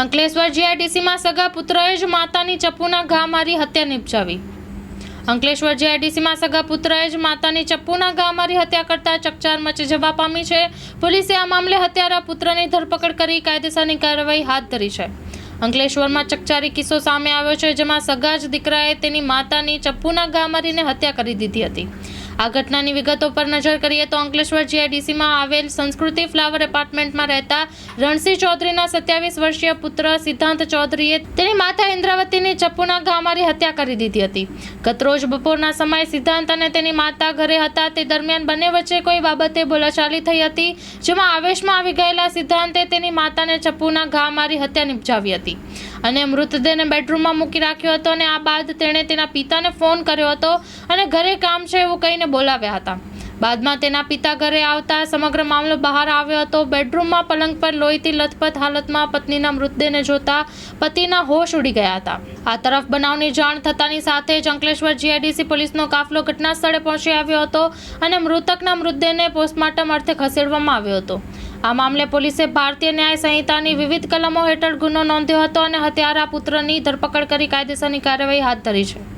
અંકલેશ્વર જીઆઈડીસીમાં સગા પુત્રએ જ માતાની ચપ્પુના ઘા મારી હત્યા નિપજાવી. અંકલેશ્વર જીઆઈડીસીમાં સગા પુત્રએ જ માતાની ચપ્પુના ઘા મારી હત્યા કરતા ચકચાર મચી જવા પામી છે. પોલીસે આ મામલે હત્યારા પુત્રની ધરપકડ કરી કાયદેસરની કાર્યવાહી હાથ ધરી છે. અંકલેશ્વરમાં ચકચારી કિસ્સો સામે આવ્યો છે, જેમાં સગા જ દીકરાએ તેની માતાની ચપ્પુના ઘા મારીને હત્યા કરી દીધી હતી. આ ઘટનાની વિગતો પર નજર કરીએ તો અંકલેશ્વર જીઆઈડીસીમાં આવેલ સંસ્કૃતિ ફ્લાવર એપાર્ટમેન્ટમાં રહેતા રણસિંહ ચૌધરીના સત્યાવીસ વર્ષીય પુત્ર સિદ્ધાંત ચૌધરીએ તેની માતા ઇન્દ્રાવતીની ચપ્પુના ઘા મારી હત્યા કરી દીધી હતી. ગતરોજ બપોરના સમયે સિદ્ધાંત અને તેની માતા ઘરે હતા. તે દરમિયાન બંને વચ્ચે કોઈ બાબતે બોલાચાલી થઈ હતી, જેમાં આવેશમાં આવી ગયેલા સિદ્ધાંતે તેની માતાને ચપ્પુના ઘા મારી હત્યા નિપજાવી હતી અને મૃતદેહને બેડરૂમમાં મૂકી રાખ્યો હતો અને આ બાદ તેણે તેના પિતાને ફોન કર્યો હતો અને ઘરે કામ છે એવું કહીને બોલાવ્યા હતા. બાદમાં તેના પિતા ઘરે આવતા સમગ્ર મામલો બહાર આવ્યો હતો. બેડરૂમમાં પલંગ પર લોહીથી લથપથ હાલતમાં પત્નીના મૃતદેહને જોતા પતિના હોશ ઉડી ગયા હતા. આ તરફ બનાવની જાણ થતાની સાથે જ અંકલેશ્વર જીઆઈડીસી પોલીસનો કાફલો ઘટના સ્થળે પહોંચી આવ્યો હતો અને મૃતકના મૃતદેહને પોસ્ટમોર્ટમ અર્થે ખસેડવામાં આવ્યો હતો. આ મામલે પોલીસે ભારતીય ન્યાય સંહિતાની વિવિધ કલમો હેઠળ ગુનો નોંધ્યો હતો અને હત્યારા પુત્રની ધરપકડ કરી કાયદેસરની કાર્યવાહી હાથ ધરી છે.